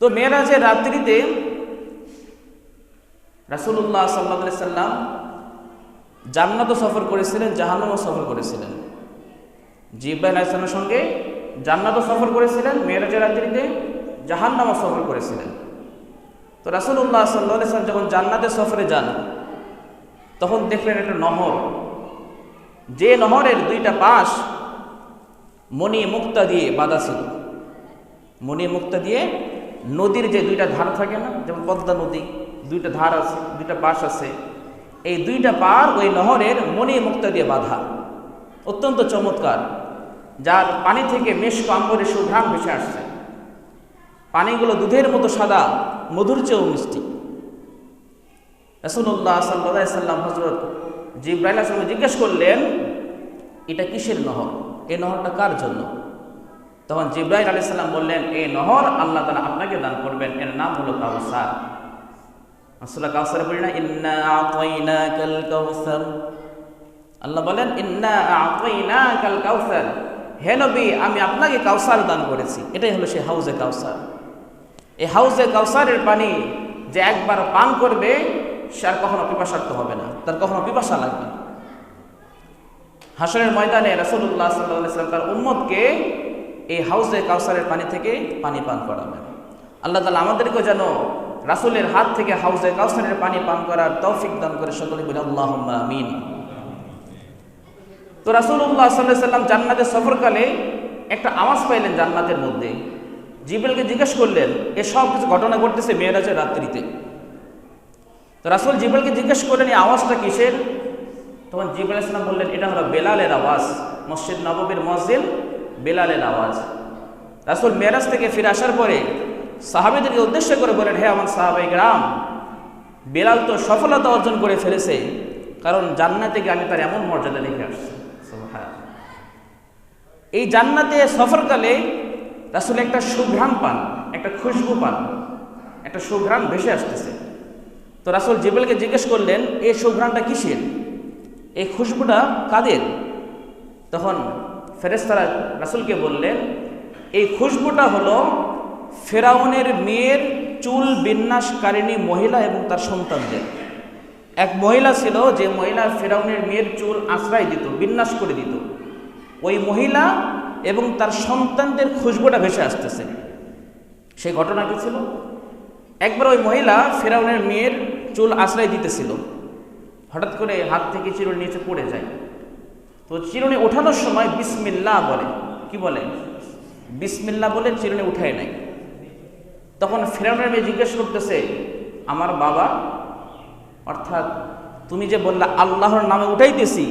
তো মেয়েরাজের রাত্রিতে রাসুল্লাহ সাল্লাহ সাল্লাম জান্নাতও সফর করেছিলেন জাহান্নামও সফর করেছিলেন। জিব্রাইল আলাইসালামের সঙ্গে জান্নাতও সফর করেছিলেন মেয়েরাজের রাত্রিতে জাহান্নামও সফর করেছিলেন। তো রাসুল্লাহ সাল্লাহ সাল্লাম যখন জান্নাতের সফরে যান, তখন দেখলেন একটা নহর। যে নহরের দুইটা পাশ মণি মুক্তা দিয়ে বাঁধা ছিল। মণি মুক্তা দিয়ে নদীর যে দুইটা ধার থাকে না, যেমন পদ্মা নদী, দুইটা ধার আছে, দুইটা পাশ আছে, এই দুইটা পার ওই নহরের মনে মুক্তা দিয়ে বাঁধা। অত্যন্ত চমৎকার, যার পানি থেকে মেষ কাম্বরে সুঘ্রাণ ভেসে আসছে। পানিগুলো দুধের মতো সাদা, মধুর চেয়েও মিষ্টি। রসুল্লাহ সাল্লাহ সাল্লাম হজরত জিব্রাইল আসলামে জিজ্ঞেস করলেন, এটা কিসের নহর? এই নহরটা কার জন্য? তখন জিব্রাইল আলি সাল্লাম বললেন এই নহর আল্লাহ তালা আপনাকে দান করবেন। এর নাম হলো কাউসার। আসলে কাউসার বলি না ইন্না আতাইনা কাল কাউসার। আল্লাহ বলেন ইন্না আতাইনা কাল কাউসার। হে নবী, আমি আপনাকে কাউসার দান করেছি। এটাই হলো সেই হাউজে কাউসার। এই হাউজে কাউসারের পানি যে একবার পান করবে, সে আর কখনো পিপাসার্থ হবে না। তার কখনো পিপাসা লাগবে না। হাসনের ময়দানে রসুল্লাহ সাল্লাম তার উম্মতকে এই হাউজে কাউসারের পানি থেকে পানি পান করাবেন আল্লাহ তালা আমাদেরকে যেন রাসুলের হাত থেকে হাউজে কাউসারের পানি পান করার তৌফিক দান করে সকলে বলে আল্লাহ আমিন। তো রাসুল্লাহ সাল্লাহ সাল্লাম জান্নাতের সফরকালে একটা আওয়াজ পাইলেন জান্নাতের মধ্যে। জিবেলকে জিজ্ঞেস করলেন এসব কিছু ঘটনা ঘটতেছে মেয়েরাজের রাত্রিতে? তো রাসুল জিবেলকে জিজ্ঞেস করলেন, এই আওয়াজটা কিসের? তখন জিবুল ইসলাম বললেন, এটা হলো বেলালের আওয়াজ, মসজিদ নববীর মসজিদ বেলালের আওয়াজ। রাসুল মেরাজ থেকে ফিরে আসার পরে সাহাবিদেরকে উদ্দেশ্য করে বলেন, হে আমার সাহাবাই গ্রাম বেলাল তো সফলতা অর্জন করে ফেলেছে, কারণ জান্নাতে গিয়ে আমি তার এমন মর্যাদা রেখে আসছি। এই জান্নাতে সফরকালে রাসুল একটা সুঘ্রাণ পান, একটা খুশবু পান, একটা সুঘ্রাণ ভেসে আসতেছে। তো রাসুল জিবেলকে জিজ্ঞেস করলেন, এই সুঘ্রাণটা কিসের? এই খুশবুটা কাদের? তখন ফেরেস্তারা রাসুলকে বললেন, এই খুশবুটা হলো ফেরাউনের মেয়ের চুল বিন্যাসকারিণী মহিলা এবং তার সন্তানদের। এক মহিলা ছিল যে মহিলা ফেরাউনের মেয়ের চুল আশ্রয় দিত, বিন্যাস করে দিত। ওই মহিলা এবং তার সন্তানদের খুশবুটা ভেসে আসতেছে। সেই ঘটনা কি ছিল? একবার ওই মহিলা ফেরাউনের মেয়ের চুল আশ্রয় দিতেছিল। হঠাৎ করে হাত থেকে চিরুনি নিচে পড়ে যায়। তো চিরুনি ওঠানোর সময় বিসমিল্লা বলে। কি বলে? বিসমিল্লা বলে চিরুনি উঠায় নাই। তখন ফেরাউনের মেয়ে জিজ্ঞেস করতেছে, আমার বাবা, অর্থাৎ তুমি যে বললা, আল্লাহর নামে উঠাইতেছি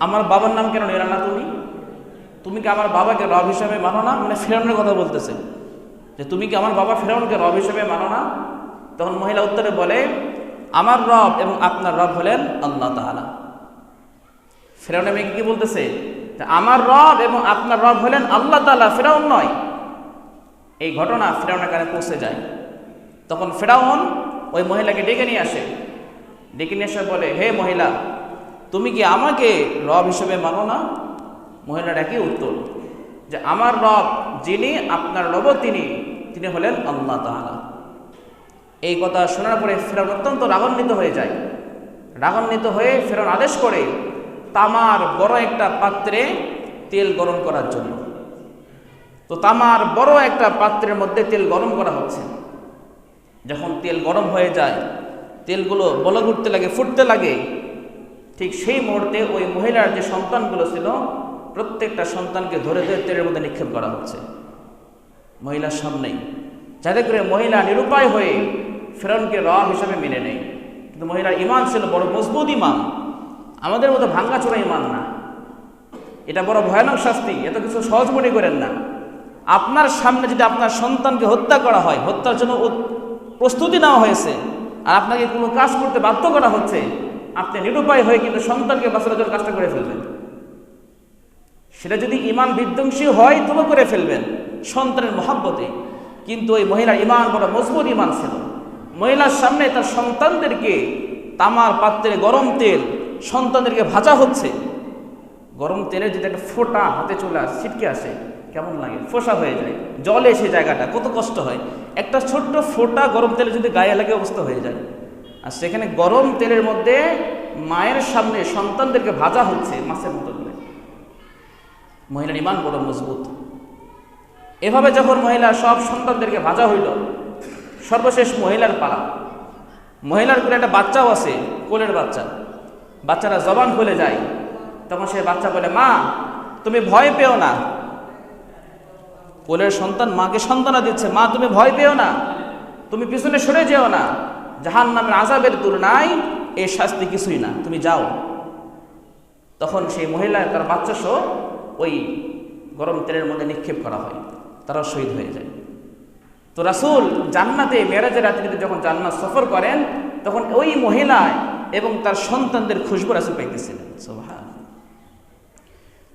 আমার বাবার নাম কেন নিলা না তুমি? তুমি কি আমার বাবাকে রব হিসাবে মানো না? মানে ফেরাউনের কথা বলতেছে। যে তুমি কি আমার বাবা ফেরাউনকে রব হিসাবে মানো না? তখন মহিলা উত্তরে বলে, আমার রব এবং আপনার রব হলেন আল্লাহ তাহালা ফেরাউনের মেয়েকে কি বলতেছে? আমার রব এবং আপনার রব হলেন আল্লাহ তালা ফেরাউন নয়। এই ঘটনা ফেরাউনের কানে পৌঁছে যায়। তখন ফেরাউন ওই মহিলাকে ডেকে নিয়ে আসে। ডেকে নিয়ে এসে বলে হে মহিলা, তুমি কি আমাকে রব হিসেবে মানো না? মহিলার একই উত্তর, যে আমার রব যিনি, আপনার রব তিনি তিনি হলেন আল্লাহ তাহালা এই কথা শোনার পরে ফেরাউন অত্যন্ত রাগান্বিত হয়ে যায়। রাগান্বিত হয়ে ফেরাউন আদেশ করে তামার বড় একটা পাত্রে তেল গরম করার জন্য। তো তামার বড় একটা পাত্রের মধ্যে তেল গরম করা হচ্ছে। যখন তেল গরম হয়ে যায়, তেলগুলো বলগ উঠতে লাগে, ফুটতে লাগে, ঠিক সেই মুহূর্তে ওই মহিলার যে সন্তানগুলো ছিল, প্রত্যেকটা সন্তানকে ধরে ধরে তেলের মধ্যে নিক্ষেপ করা হচ্ছে। মহিলার সামনেই। যাতে করে মহিলা নিরুপায় হয়ে ফেরনকে র হিসাবে মেনে নেয়। কিন্তু মহিলার ইমান ছিল বড় মজবুত ইমান। আমাদের মতো ভাঙ্গাচোরা ইমান না। এটা বড় ভয়ানক শাস্তি, এত কিছু সহজ মনে করেন না। আপনার সামনে যদি আপনার সন্তানকে হত্যা করা হয়, হত্যার জন্য প্রস্তুতি নেওয়া হয়েছে, আর আপনাকে কোনো কাজ করতে বাধ্য করা হচ্ছে, আপনি নিরুপায় হয়ে কিন্তু সন্তানকে বাঁচানোর জন্য কাজটা করে ফেলবেন। সেটা যদি ইমান বিধ্বংসী হয়, তবু করে ফেলবেন সন্তানের মহাব্বতে। কিন্তু ওই মহিলার ইমান বড় মজবুত ইমান ছিল। মহিলার সামনে তার সন্তানদেরকে তামার পাত্রে গরম তেল সন্তানদেরকে ভাজা হচ্ছে। গরম তেলের যদি একটা ফোঁটা হাতে চলে আসে, ছিটকে আসে, কেমন লাগে? ফোসা হয়ে যায়, জলে সে জায়গাটা, কত কষ্ট হয়। একটা ছোট্ট ফোঁটা গরম তেলে যদি গায়ে লাগে অবস্থা হয়ে যায়। আর সেখানে গরম তেলের মধ্যে মায়ের সামনে সন্তানদেরকে ভাজা হচ্ছে মাছের মতো করে। মহিলার ইমান বড় মজবুত। এভাবে যখন মহিলা সব সন্তানদেরকে ভাজা হইল, সর্বশেষ মহিলার পালা। মহিলার করে একটা বাচ্চাও আছে, কোলের বাচ্চা। বাচ্চারা জবান খুলে যায়। তখন সে বাচ্চা বলে, মা, তুমি ভয় পেও না। কোলের সন্তান মাকে সন্তানা দিচ্ছে, মা, তুমি ভয় পেও না। তুমি পিছনে সরে যেও না। জাহান নামের আজাবের তুলনায় এই শাস্তি কিছুই না। তুমি যাও। তখন সেই মহিলা, তার বাচ্চা সহ ওই গরম তেলের মধ্যে নিক্ষেপ করা হয়। তারা শহীদ হয়ে যায়। তো রাসুল জান্নাতে, মেরাজের রাত্রিতে যখন জান্নাত সফর করেন, তখন ওই মহিলা এবং তার সন্তানদের খুশবু রাসুল পাইতেছিলেন।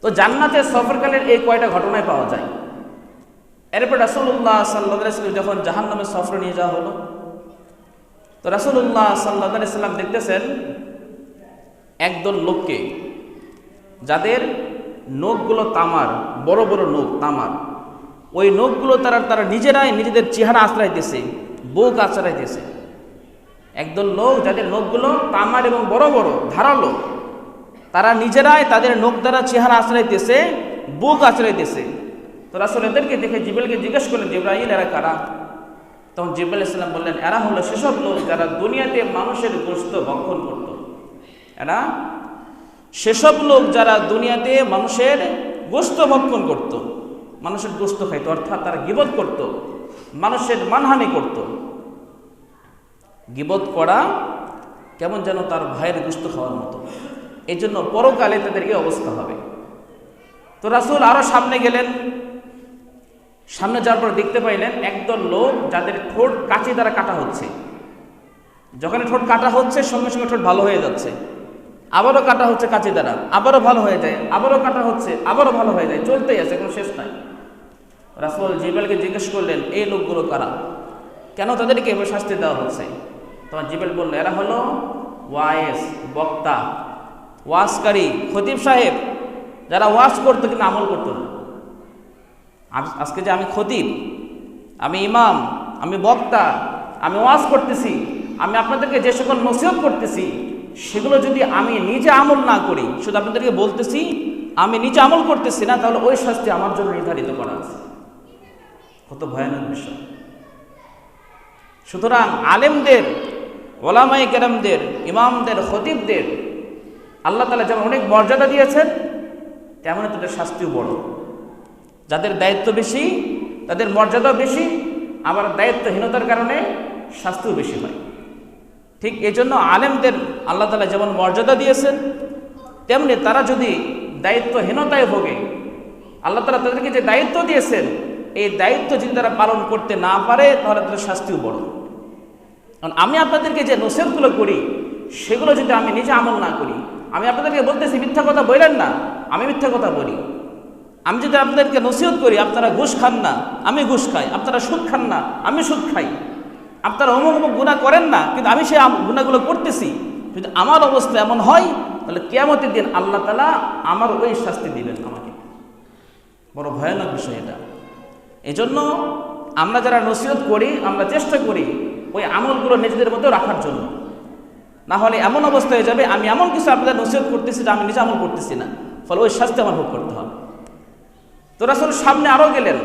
তো জান্নাতে সফরকালের এই কয়টা ঘটনায় পাওয়া যায়। এরপর রাসুল্লাহ সাল্লাহ যখন জাহান নামে সফর নিয়ে যাওয়া হলো, তো রাসুল্লাহ সাল্লাহ সাল্লাম দেখতেছেন একদল লোককে, যাদের নখগুলো তামার, বড় বড় নখ, তামার। ওই নখগুলো তারা তারা নিজেরাই নিজেদের চেহারা আশ্রাইতেছে বুক আশ্রাইতেছে একদল লোক, যাদের নখগুলো তামার এবং বড় বড়, ধারালো, তারা নিজেরাই তাদের নখ দ্বারা চেহারা আশ্রাইতেছে বুক আশ্রাইতেছে তো রাসুল এদেরকে দেখে জিবেলকে জিজ্ঞেস করলেন জিব্রাহিল এরা কারা? তখন জিব্রাইল ইসলাম বললেন, এরা হলো সেসব লোক যারা দুনিয়াতে মানুষের গোস্ত ভক্ষণ করত। এরা সেসব লোক যারা দুনিয়াতে মানুষের গোস্ত ভক্ষণ করত। মানুষের গোস্ত খাইত, অর্থাৎ তারা গিবত করত, মানুষের মানহানি করত। গিবত করা কেমন যেন তার ভাইয়ের গুস্ত খাওয়ার মতো। এই জন্য পরকালে তাদেরকে অবস্থা হবে। তো রাসুল আরও সামনে গেলেন। সামনে যাওয়ার পর দেখতে পাইলেন একদল লোক যাদের ঠোঁট কাঁচি দ্বারা কাটা হচ্ছে। যখন ঠোঁট কাটা হচ্ছে, সঙ্গে সঙ্গে ঠোঁট ভালো হয়ে যাচ্ছে। আবারও কাটা হচ্ছে কাঁচি দ্বারা। আবারও ভালো হয়ে যায়। আবারও কাটা হচ্ছে। আবারও ভালো হয়ে যায়। চলতেই আছে, কোনো শেষ নাই। রাসুল জিবেলকে জিজ্ঞেস করলেন, এই লোকগুলো কারা? কেন তাদেরকে এভাবে শাস্তি দেওয়া হচ্ছে? তখন জিবেল বলল, এরা হলো ওয়াইস, বক্তা ওয়াজকারী খতিব সাহেব, যারা ওয়াজ করতো কিন্তু আমল করতো না। আজ- আজকে যে আমি খতিব, আমি ইমাম, আমি বক্তা, আমি ওয়াজ করতেছি, আমি আপনাদেরকে যে সকল নসিহত করতেছি, সেগুলো যদি আমি নিজে আমল না করি, শুধু আপনাদেরকে বলতেছি, আমি নিজে আমল করতেছি না, তাহলে ওই শাস্তি আমার জন্য নির্ধারিত করা আছে। কত ভয়ানক বিষয়। সুতরাং আলেমদের ওলামাই কেরামদের, ইমামদের, খতিবদের, আল্লাহ তালা যেমন অনেক মর্যাদা দিয়েছেন, তেমনই তাদের শাস্তিও বড়। যাদের দায়িত্ব বেশি, তাদের মর্যাদাও বেশি, আবার দায়িত্বহীনতার কারণে শাস্তিও বেশি হয়। ঠিক এজন্য আলেমদের আল্লাহ তালা যেমন মর্যাদা দিয়েছেন, তেমনি তারা যদি দায়িত্বহীনতায় ভোগে, আল্লাহ তালা তাদেরকে যে দায়িত্ব দিয়েছেন, এই দায়িত্ব যদি তারা পালন করতে না পারে, তাহলে তাদের শাস্তিও বড়। কারণ আমি আপনাদেরকে যে নসিহতগুলো করি, সেগুলো যদি আমি নিজে আমল না করি, আমি আপনাদেরকে বলতেছি, মিথ্যা কথা বললেন না। আমি মিথ্যা কথা বলি। আমি যদি আপনাদেরকে নসিহত করি, আপনারা ঘুষ খান না, আমি ঘুষ খাই। আপনারা সুদ খান না, আমি সুদ খাই। আপনারা অমুক অমুক গুণা করেন না, কিন্তু আমি সেই গুণাগুলো করতেছি। যদি আমার অবস্থা এমন হয়, তাহলে কেয়ামতের দিন আল্লাহ তালা আমার ওই শাস্তি দিবেন আমাকে। বড় ভয়ানক বিষয় এটা। এজন্য আমরা যারা নসিহত করি, আমরা চেষ্টা করি ওই আমলগুলো নিজেদের মধ্যে রাখার জন্য। না হলে এমন অবস্থা হয়ে যাবে, আমি এমন কিছু আপনাদের নসিহত করতেছি যে আমি নিজে আমল করতেছি না। ফলে ওই শাস্তি আমার ভোগ করতে হবে। তো রাসুল সামনে আরও গেলেন।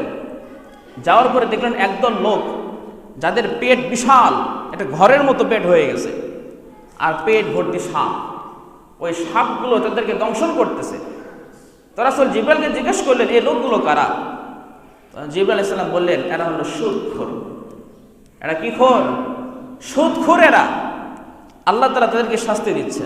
যাওয়ার পরে দেখলেন একদল লোক, যাদের পেট বিশাল, একটা ঘরের মতো পেট হয়ে গেছে। আর পেট ভর্তি সাপ। ওই সাপগুলো তাদেরকে দংশন করতেছে। তো রাসুল জিব্রাইলকে জিজ্ঞেস করলেন এই লোকগুলো কারা? জিব্রাইল ইসলাম বললেন, এরা হলো সুদখোর এরা কি খোর? সুদ খোর এরা আল্লাহ তালা তাদেরকে শাস্তি দিচ্ছে